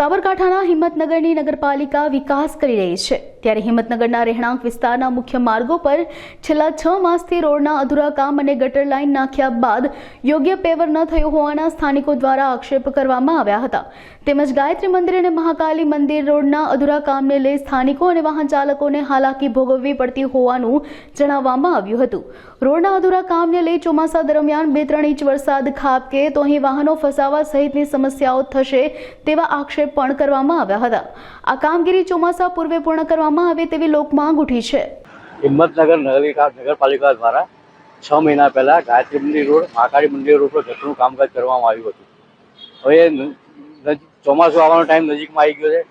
સાબરકાંઠાના હિંમતનગરની નગરપાલિકા વિકાસ કરી રહી છે. ત્યારે હિંમતનગરના રહેણાંક વિસ્તારના મુખ્ય માર્ગો પર છેલ્લા છ માસથી રોડના અધૂરા કામ અને ગટર લાઇન નાખ્યા બાદ યોગ્ય પેવર ન થયું હોવાના સ્થાનિકો દ્વારા આક્ષેપ કરવામાં આવ્યા હતા. તેમજ ગાયત્રી મંદિર અને મહાકાલી મંદિર રોડના અધૂરા કામને લઈ સ્થાનિકો અને વાહન ચાલકોને હાલાકી ભોગવવી પડતી હોવાનું જણાવવામાં આવ્યું હતું. રોડના અધૂરા કામને લઈ ચોમાસા દરમિયાન બે ત્રણ ઇંચ વરસાદ ખાબકે તો અહીં વાહનો ફસાવા સહિતની સમસ્યાઓ થશે તેવા આક્ષેપ પણ કરવામાં આવ્યા હતા. આ કામગીરી ચોમાસા પૂર્વે પૂર્ણ કરવામાં આવે તેવી લોકમાંગ ઉઠી છે. હિંમતનગર નગરિકા નગરપાલિકા દ્વારા છ મહિના પહેલા ગાયત્રી મંદિર રોડ, મહાકાળી મંદિર રોડ પર ગટરનું કામકાજ કરવામાં આવ્યું હતું. હવે ચોમાસું આવવાનો ટાઈમ નજીકમાં આવી ગયો છે.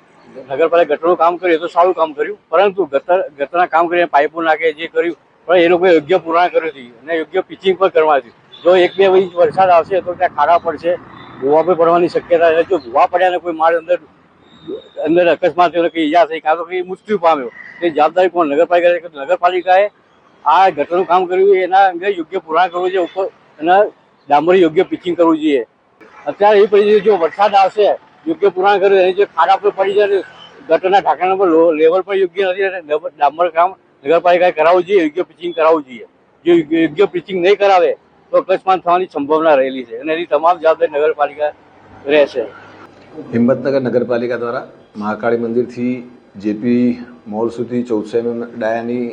નગરપાલિકા ગટરનું કામ કર્યું તો સારું કામ કર્યું, પરંતુ ગટર, ગટરના કામ કરીને પાઇપો નાખે, જે કર્યું, પણ એ લોકોએ યોગ્ય પૂર્ણ કર્યું હતી અને યોગ્ય પિચિંગ પણ કરવા હતી. જો એક બે ઇંચ વરસાદ આવશે તો ત્યાં ખાડા પડશે, ભૂવા પણ પડવાની શક્યતા છે. જો ભૂવા પડ્યા ને કોઈ માળ અંદર અંદર અકસ્માત થયો, કે ઈજા થઈ, કાં તો કંઈ મૃત્યુ પામ્યો. એ જવાબદારી કોણ? નગરપાલિકા નગરપાલિકાએ આ ગટરનું કામ કર્યું, એના અંગે યોગ્ય પુરાણ કરવું જોઈએ, ઉપર એના ડામર યોગ્ય પિચિંગ કરવું જોઈએ. અત્યારે એ પરિસ્થિતિ, જો વરસાદ આવશે, યોગ્ય પુરાણ કર્યું, એની જે ખાડા પર પડી જાય ગટરના ઢાંકણા પર લેવલ પર યોગ્ય નથી, અને ડામર કામ નગરપાલિકાએ કરાવવું જોઈએ, યોગ્ય પિચિંગ કરાવવું જોઈએ. જો યોગ્ય પિચિંગ નહીં કરાવે, તો અકસ્માત થવાની સંભાવના રહેલી છે, અને એની તમામ જવાબદારી નગરપાલિકા રહેશે. હિંમતનગર નગરપાલિકા દ્વારા મહાકાળી મંદિરથી જેપી મોલ સુધી ચૌદસો એમએમ ડાયાની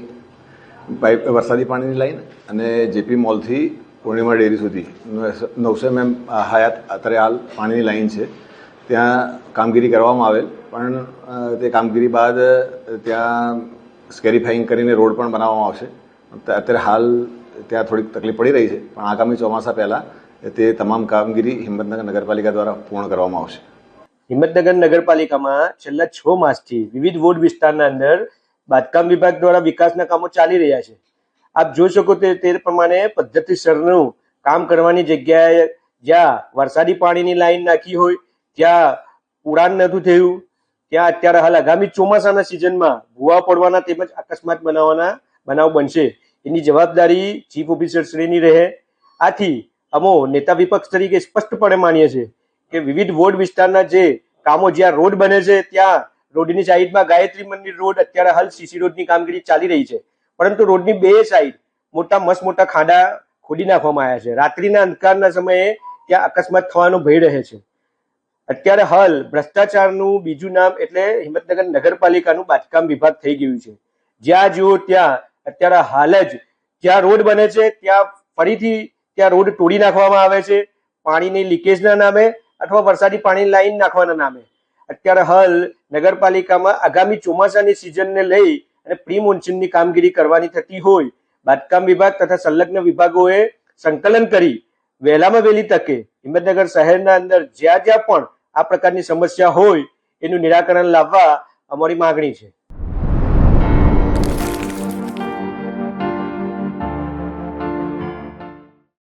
પાઇપ વરસાદી પાણીની લાઈન અને જેપી મોલથી પૂર્ણિમા ડેરી સુધી નવસો એમએમ હયાત અત્યારે હાલ પાણીની લાઈન છે. ત્યાં કામગીરી કરવામાં આવેલ, પણ તે કામગીરી બાદ ત્યાં સ્કેરીફાઈંગ કરીને રોડ પણ બનાવવામાં આવશે. અત્યારે હાલ ત્યાં થોડીક તકલીફ પડી રહી છે, પણ આગામી ચોમાસા પહેલાં તે તમામ કામગીરી હિંમતનગર નગરપાલિકા દ્વારા પૂર્ણ કરવામાં આવશે. હિંમતનગર નગરપાલિકામાં છેલ્લા છ માસથી વિવિધ વોર્ડ વિસ્તારના અંદર બાંધકામ વિભાગ દ્વારા વિકાસના કામો ચાલી રહ્યા છે. આપ જોઈ શકો તે તે પ્રમાણે પદ્ધતિસરનું કામ કરવાની જગ્યાએ જ્યાં વરસાદી પાણીની લાઈન નાખી હોય, ત્યાં ઉડાન નથી થયું, ત્યાં અત્યારે હાલ આગામી ચોમાસાના સિઝનમાં ભૂવા પડવાના તેમજ અકસ્માત બનાવવાના બનાવ બનશે. એની જવાબદારી ચીફ ઓફિસર શ્રીની રહે. આથી અમો નેતા વિપક્ષ તરીકે સ્પષ્ટપણે માનીએ છીએ. કે વિવિધ વોર્ડ વિસ્તારના જે કામો જ્યાં રોડ બને છે, ત્યાં રોડની સાઈડમાં ગાયત્રી મંદિર રોડ, અત્યારે હાલ સીસી રોડની કામગીરી ચાલી રહી છે. પરંતુ રોડની બે સાઈડ મોટા, મસ્ત મોટા ખાડા ખોદી નાખવામાં આવ્યા છે. રાત્રિના અંધકારના સમયે ત્યાં અકસ્માત થવાનો ભય રહે છે. અત્યારે હાલ ભ્રષ્ટાચારનું બીજું નામ એટલે હિંમતનગર નગરપાલિકાનું બાંધકામ વિભાગ થઈ ગયું છે. જ્યાં જુઓ ત્યાં અત્યારે હાલ જ જ્યાં રોડ બને છે, ત્યાં ફરીથી ત્યાં રોડ તોડી નાખવામાં આવે છે. પાણીની લીકેજના નામે અથવા વરસાદી પાણી લાઈન નાખવાના નામે. અત્યારે હાલ નગરપાલિકામાં આગામી ચોમાસાની સિઝનને લઈ અને પ્રી મોન્સૂનની કામગીરી કરવાની થતી હોય, બાંધકામ વિભાગ તથા સંલગ્ન વિભાગોએ સંકલન કરી વહેલામાં વહેલી તકે હિંમતનગર શહેરના અંદર જ્યાં જ્યાં પણ આ પ્રકારની સમસ્યા હોય એનું નિરાકરણ લાવવા અમારી માગણી છે.